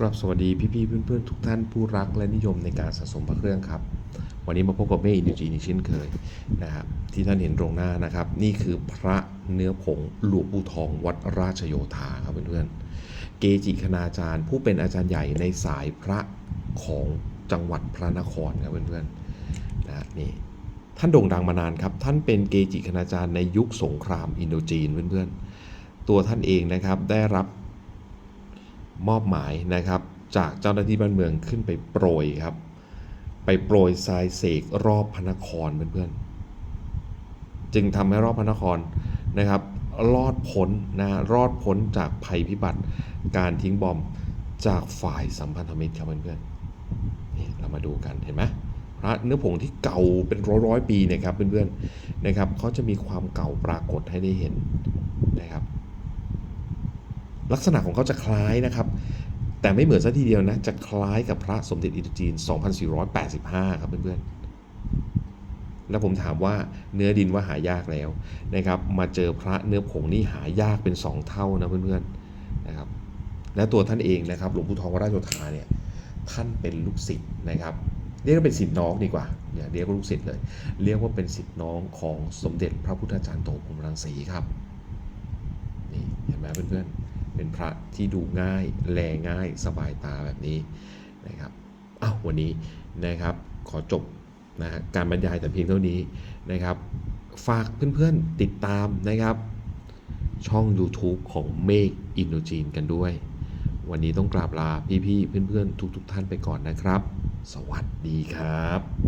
ครับสวัสดีพี่ๆเพื่อนๆ ทุกท่านผู้รักและนิยมในการสะสมพระเครื่องครับ วันนี้มาพบกับเมฆอินดิจีนเช่นเคยนะครับที่ท่านเห็นตรงหน้านะครับ นี่คือพระเนื้อผงหลวงปู่ทองวัดราชโยธาครับเพื่อนๆเกจิคณาจารย์ ผู้เป็นอาจารย์ใหญ่ในสายพระของจังหวัดพระนครครับเพื่อนๆนะนี่ท่านโด่งดังมานานครับ ท่านเป็นเกจิคณาจารย์ในยุคสงครามอินโดจีนเพื่อนๆตัวท่านเองนะครับได้รับ มอบหมายนะครับ จากเจ้าหน้าที่บ้านเมืองขึ้นไปโปรยครับ ไปโปรยทรายเสกรอบพระนครเพื่อนๆจึงทำให้รอบพระนครนะครับ รอดพ้นนะรอดพ้นจากภัยพิบัติ การทิ้งบอมจากฝ่ายสัมพันธมิตรครับเพื่อนๆนี่เรามาดูกันเห็นไหมพระเนื้อผงที่เก่าเป็นร้อยร้อยปีนะครับเพื่อนๆนะครับเขาจะมีความเก่าปรากฏให้ได้เห็นนะครับ ลักษณะของเขาจะคล้ายนะครับ แต่ไม่เหมือนซะทีเดียวนะ จะคล้ายกับพระสมเด็จอินโดจีน 2485 ครับเพื่อนๆ แล้วผมถามว่าเนื้อดินว่าหายากแล้วนะครับ มาเจอพระเนื้อผงนี่หายากเป็น 2 เท่านะเพื่อนๆนะครับ และตัวท่านเองนะครับหลวงปู่ทองวราชโยธาเนี่ยท่านเป็นลูกศิษย์นะครับเรียกว่าเป็นศิษย์น้องดีกว่าอย่าเรียกว่าลูกศิษย์เลย เรียกว่าเป็นศิษย์น้องของสมเด็จพระพุทธจารย์โตพรหมรังสีครับ นี่เห็นไหมเพื่อนๆ เป็นพระที่ดูง่าย แลง่าย สบายตาแบบนี้นะครับอ้าววันนี้นะครับขอจบนะฮะการบรรยายแต่เพียงเท่านี้นะครับ ฝากเพื่อนๆติดตามนะครับ ช่อง YouTube ของเมฆอินโดจีนกันด้วย วันนี้ต้องกราบลาพี่ๆเพื่อนๆ ทุกๆ ท่านไปก่อนนะครับ สวัสดีครับ